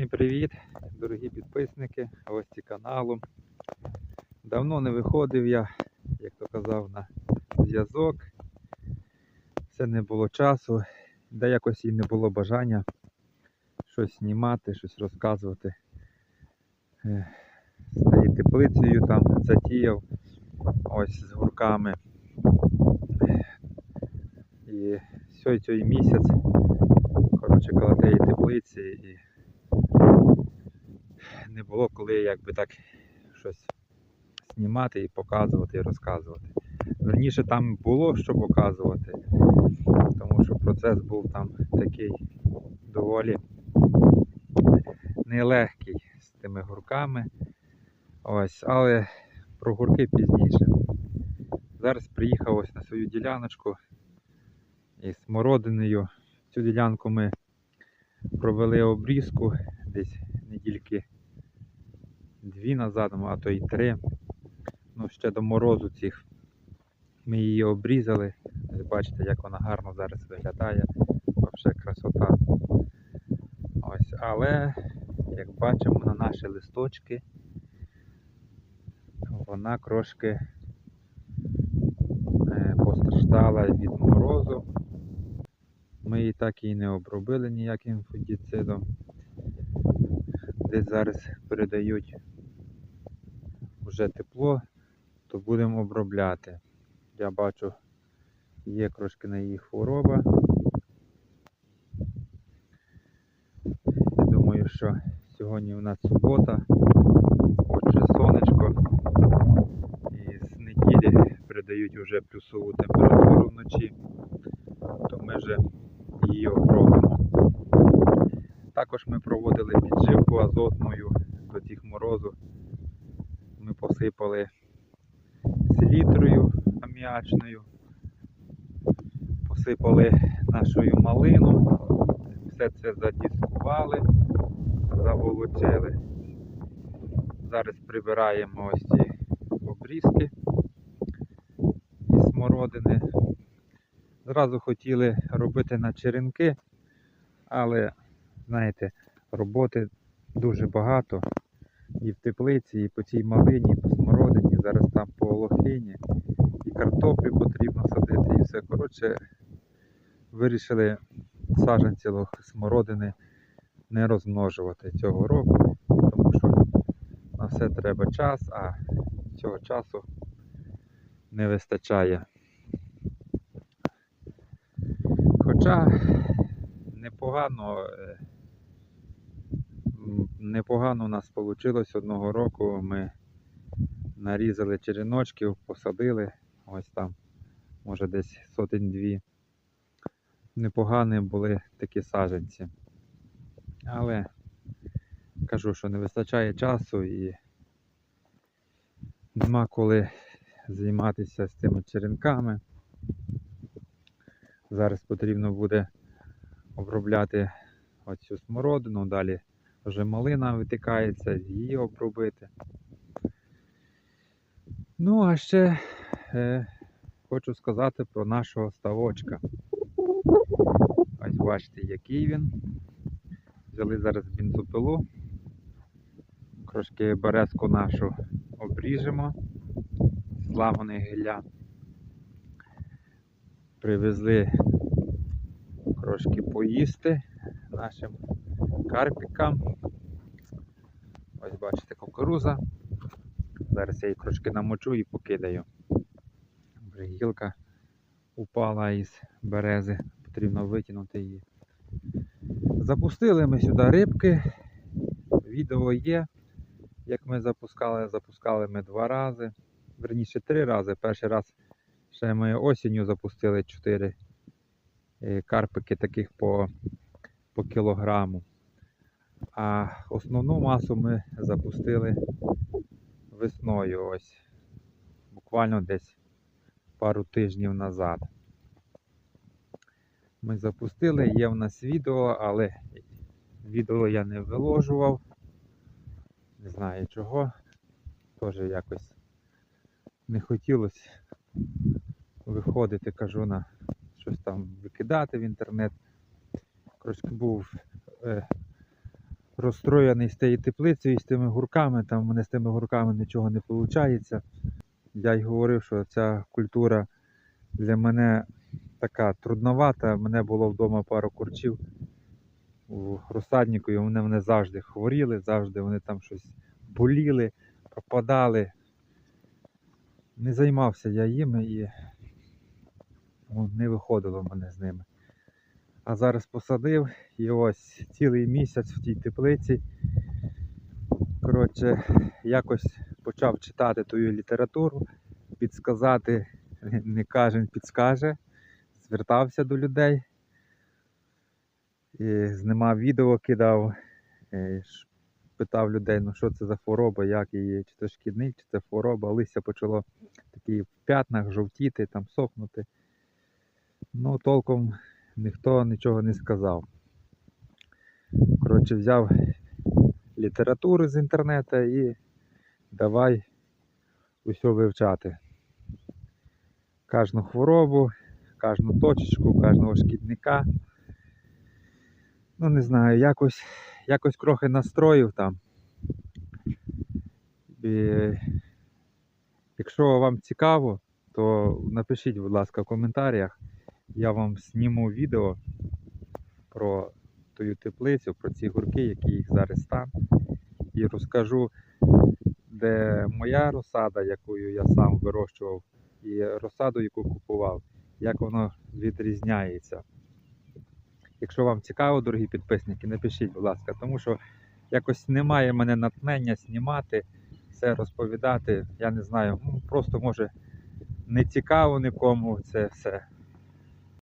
Всім привіт, дорогі підписники, гості каналу. Давно не виходив я, як то казав, на зв'язок. Все не було часу, де якось і не було бажання щось знімати, щось розказувати. Е, З тією теплицею там затіяв ось з гурками. І сьогодні місяць, коротше, коло теплиці і не було коли якби так щось знімати і показувати і розказувати. Верніше там було що показувати, тому що процес був там такий доволі нелегкий з тими гурками. Ось, але про гурки пізніше. Зараз приїхав ось на свою діляночку із смородиною. Цю ділянку ми провели обрізку десь недільки дві назад, а то й три. Ну, ще до морозу цих ми її обрізали. Бачите, як вона гарно зараз виглядає. Взагалі красота. Ось, але, як бачимо на наші листочки, вона трошки е, постраждала від морозу. Ми її так і не обробили ніяким фунгіцидом. Десь зараз передають вже тепло, то будемо обробляти. Я бачу, є трошки на її хвороба. Я думаю, що сьогодні у нас субота, отже сонечко. І з неділі передають вже плюсову температуру вночі, то ми вже її обробимо. Також ми проводили підживку азотною до тих морозу. Ми посипали селітрою аміачною, посипали нашою малину, все це задіскували, заволочили. Зараз прибираємо ось ці обрізки із смородини. Зразу хотіли робити на черенки, але знаєте, роботи дуже багато. І в теплиці, і по цій малині, і по смородині, зараз там по олохині, і картоплю потрібно садити, і все. Коротше, вирішили саджанці смородини не розмножувати цього року, тому що на все треба час, а цього часу не вистачає. Хоча непогано, е, непогано у нас вийшло одного року. Ми нарізали череночків, посадили ось там, може десь сотень дві. Непогані були такі саджанці. Але кажу, що не вистачає часу і нема коли займатися з цими черенками. Зараз потрібно буде обробляти оцю смородину, далі вже малина витикається, її обробити. Ну, а ще е, хочу сказати про нашого ставочка. Ось бачите, який він. Взяли зараз бензопилу. Трошки березку нашу обріжемо, зламаний гілля. Привезли трошки поїсти нашим карпікам. Ось бачите кукуруза. Зараз я її трошки намочу і покидаю. Вже гілка упала із берези, потрібно витягнути її. Запустили ми сюди рибки. Відео є. Як ми запускали, запускали ми два рази. Верніше три рази. Перший раз ще ми осінню запустили 4 карпики таких по, по кілограму. А основну масу ми запустили весною ось. Буквально десь пару тижнів назад. Ми запустили, є в нас відео, але відео я не виложував. Не знаю чого. Теж якось не хотілося виходити, кажу, на щось там викидати в інтернет. Трошки був е, розстроєний з тією теплицею, і з тими гурками. Там мене з тими гурками нічого не виходить. Я й говорив, що ця культура для мене така трудновата. Мене було вдома пару курчів у розсаднику, і вони мене завжди хворіли, завжди вони там щось боліли, пропадали. Не займався я їми і ну, не виходило мене з ними. А зараз посадив і ось цілий місяць в тій теплиці. Коротше, якось почав читати тую літературу, підсказати, не кожен підскаже. Звертався до людей, і знімав відео, кидав, питав людей, ну що це за хвороба, як її, чи це шкідник, чи це хвороба. Листя почало такі в п'ятнах жовтіти, там сохнути. Ну, толком ніхто нічого не сказав. Коротше, взяв літературу з інтернету і давай усе вивчати. Кожну хворобу, кожну точечку, кожного шкідника. Ну, не знаю, якось, якось трохи настроїв там. І, якщо вам цікаво, то напишіть, будь ласка, в коментарях. Я вам зніму відео про тую теплицю, про ці гурки, який їх зараз стан. І розкажу, де моя розсада, яку я сам вирощував, і розсаду, яку купував, як воно відрізняється. Якщо вам цікаво, дорогі підписники, напишіть, будь ласка, тому що якось немає мене натхнення знімати, все розповідати. Я не знаю, ну, просто може не цікаво нікому це все.